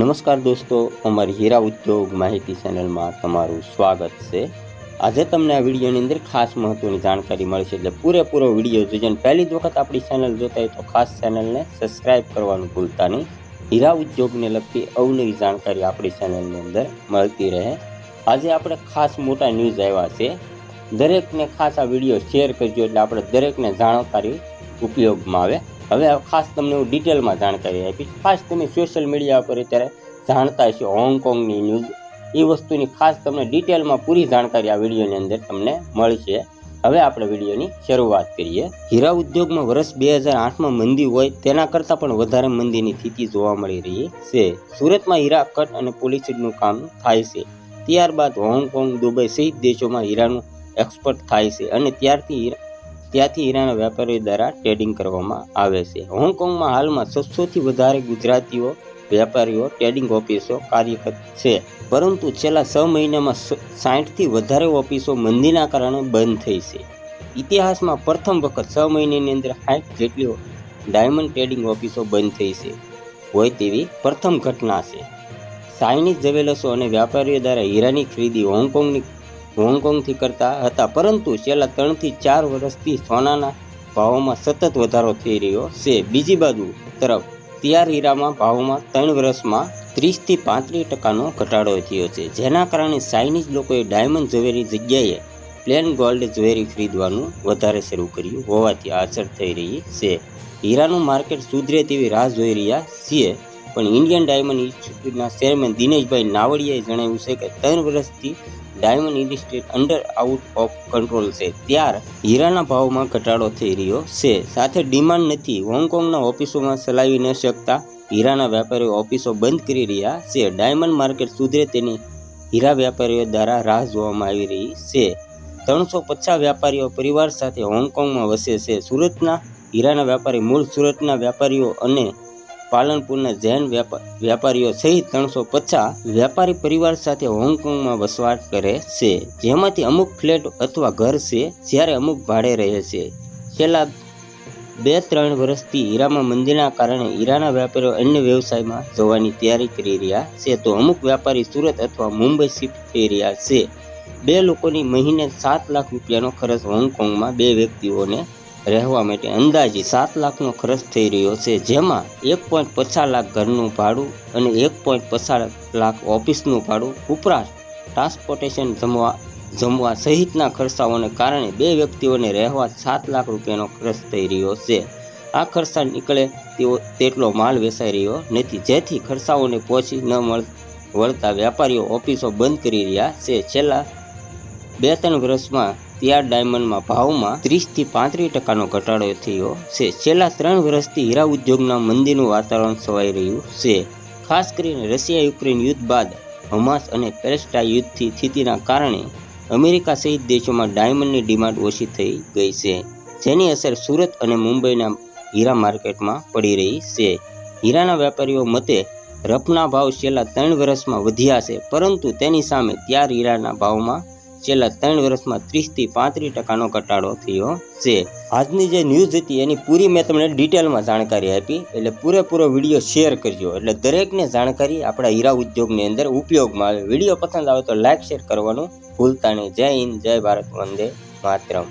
નમસ્કાર દોસ્તો, અમારી હીરા ઉદ્યોગ માહિતી ચેનલમાં તમારું સ્વાગત છે. આજે તમને આ વિડીયોની અંદર ખાસ મહત્ત્વની જાણકારી મળશે એટલે પૂરેપૂરો વીડિયો જોજો અને પહેલી જ વખત આપણી ચેનલ જોતા હોય તો ખાસ ચેનલને સબસ્ક્રાઇબ કરવાનું ભૂલતા નહીં. હીરા ઉદ્યોગને લગતી અવનવી જાણકારી આપણી ચેનલની અંદર મળતી રહે. આજે આપણે ખાસ મોટા ન્યૂઝ આવ્યા છે. દરેકને ખાસ આ વીડિયો શેર કરજો એટલે આપણે દરેકને જાણકારી ઉપયોગમાં આવે. હવે ખાસ તમને હું ડિટેલમાં જાણકારી આપીશ. ખાસ તમે સોશિયલ મીડિયા પર અત્યારે જાણતા હશો હોંગકોંગની ન્યૂઝ એ વસ્તુની ખાસ તમને ડિટેલમાં પૂરી જાણકારી આ વિડીયોની અંદર તમને મળશે. હવે આપણે વિડીયોની શરૂઆત કરીએ. હીરા ઉદ્યોગમાં વર્ષ બે હજાર આઠમાં મંદી હોય તેના કરતાં પણ વધારે મંદીની સ્થિતિ જોવા મળી રહી છે. સુરતમાં હીરા કટ અને પોલિસીડનું કામ થાય છે. ત્યારબાદ હોંગકોંગ દુબઈ સહિત દેશોમાં હીરાનું એક્સપોર્ટ થાય છે અને ત્યારથી ત્યાંથી હીરાના વેપારીઓ દ્વારા ટ્રેડિંગ કરવામાં આવે છે. હોંગકોંગમાં હાલમાં છસોથી વધારે ગુજરાતીઓ વેપારીઓ ટ્રેડિંગ ઓફિસો કાર્યરત છે. પરંતુ છેલ્લા છ મહિનામાં સાઠથી વધારે ઓફિસો મંદીના કારણે બંધ થઈ છે. ઇતિહાસમાં પ્રથમ વખત છ મહિનાની અંદર સાઠ જેટલી ડાયમંડ ટ્રેડિંગ ઓફિસો બંધ થઈ છે, હોય તેવી પ્રથમ ઘટના છે. ચાઇનીઝ જવેલર્સો અને વેપારીઓ દ્વારા હીરાની ખરીદી હોંગકોંગની હોંગકોંગથી કરતા હતા. પરંતુ છેલ્લા ત્રણથી ચાર વર્ષથી સોનાના ભાવોમાં સતત વધારો થઈ રહ્યો છે. બીજી બાજુ તરફ તિયાર હીરામાં ભાવમાં ત્રણ વર્ષમાં ત્રીસથી પાંત્રીસ ટકાનો ઘટાડો થયો છે. જેના કારણે ચાઇનીઝ લોકોએ ડાયમંડ ઝવેરી જગ્યાએ પ્લેન ગોલ્ડ જ્વેરી ખરીદવાનું વધારે શરૂ કર્યું હોવાથી અસર થઈ રહી છે. હીરાનું માર્કેટ સુધરે તેવી રાહ જોઈ રહ્યા છીએ. પણ ઇન્ડિયન ડાયમંડ ઇન્સ્ટિટ્યૂટના ચેરમેન દિનેશભાઈ નાવડિયાએ જણાવ્યું છે કે, ત્રણ વર્ષથી diamond industry under out of control છે. ત્યાર હીરાના ભાવમાં ઘટાડો થઈ રહ્યો છે. સાથે ડિમાન્ડ નથી. હોંગકોંગના ઓફિસોમાં ચલાવી ન શકતા હીરાના વેપારીઓ ઓફિસો બંધ કરી રહ્યા છે. ડાયમંડ માર્કેટ સુધરે તેની હીરા વેપારીઓ દ્વારા રાહ જોવામાં આવી રહી છે. ત્રણસો પચાસ વેપારીઓ પરિવાર સાથે હોંગકોંગમાં વસે છે. સુરતના હીરાના વેપારી મૂળ સુરતના વેપારીઓ અને પાલનપુરના જૈન વેપારીઓ સહિત ત્રણસો પચાસ વેપારી પરિવાર સાથે હોંગકોંગમાં વસવાટ કરે છે. જેમાંથી અમુક ફ્લેટ અથવા ઘર છે, જ્યારે અમુક ભાડે રહે છે. છેલ્લા બે ત્રણ વર્ષથી હીરામાં મંદીના કારણે હીરાના વેપારીઓ અન્ય વ્યવસાયમાં જવાની તૈયારી કરી રહ્યા છે. તો અમુક વેપારી સુરત અથવા મુંબઈ શિફ્ટ થઈ રહ્યા છે. બે લોકોની મહિને સાત લાખ રૂપિયાનો ખર્ચ હોંગકોંગમાં બે વ્યક્તિઓને રહેવા માટે અંદાજે સાત લાખનો ખર્ચ થઈ રહ્યો છે, જેમાં એક પોઈન્ટ પચાસ લાખ ઘરનું ભાડું અને એક પોઈન્ટ પચાસ લાખ ઓફિસનું ભાડું ઉપરાંત ટ્રાન્સપોર્ટેશન જમવા જમવા સહિતના ખર્ચાઓને કારણે બે વ્યક્તિઓને રહેવા સાત લાખ રૂપિયાનો ખર્ચ થઈ રહ્યો છે. આ ખર્ચા નીકળે તેઓ તેટલો માલ વેચાઈ રહ્યો નથી. જેથી ખર્ચાઓને પહોંચી ન મળ, વળતા વેપારીઓ ઓફિસો બંધ કરી રહ્યા છે. છેલ્લા બે ત્રણ વર્ષમાં તૈયાર ડાયમંડમાં ભાવમાં ત્રીસથી પાંત્રીસ ટકાનો ઘટાડો થયો છે. છેલ્લા ત્રણ વર્ષથી હીરા ઉદ્યોગના મંદીનું વાતાવરણ છવાઈ રહ્યું છે. ખાસ કરીને રશિયા યુક્રેન યુદ્ધ બાદ હમાસ અને પેલેસ્ટાઇન યુદ્ધથી સ્થિતિના કારણે અમેરિકા સહિત દેશોમાં ડાયમંડની ડિમાન્ડ ઓછી થઈ ગઈ છે, જેની અસર સુરત અને મુંબઈના હીરા માર્કેટમાં પડી રહી છે. હીરાના વેપારીઓ મતે, રફના ભાવ છેલ્લા ત્રણ વર્ષમાં વધ્યા છે, પરંતુ તેની સામે ત્યાર હીરાના ભાવમાં છેલ્લા ત્રણ વર્ષમાં ત્રીસથી પાંત્રીસ ટકાનો ઘટાડો થયો છે. આજની જે ન્યૂઝ હતી એની પૂરી મેં તમને ડિટેલમાં જાણકારી આપી, એટલે પૂરેપૂરો વીડિયો શેર કરજો. એટલે દરેકને જાણકારી આપણા હીરા ઉદ્યોગની અંદર ઉપયોગમાં આવે. વીડિયો પસંદ આવે તો લાઇક શેર કરવાનું ભૂલતા નહીં. જય હિન્દ, જય ભારત, વંદે માતરમ.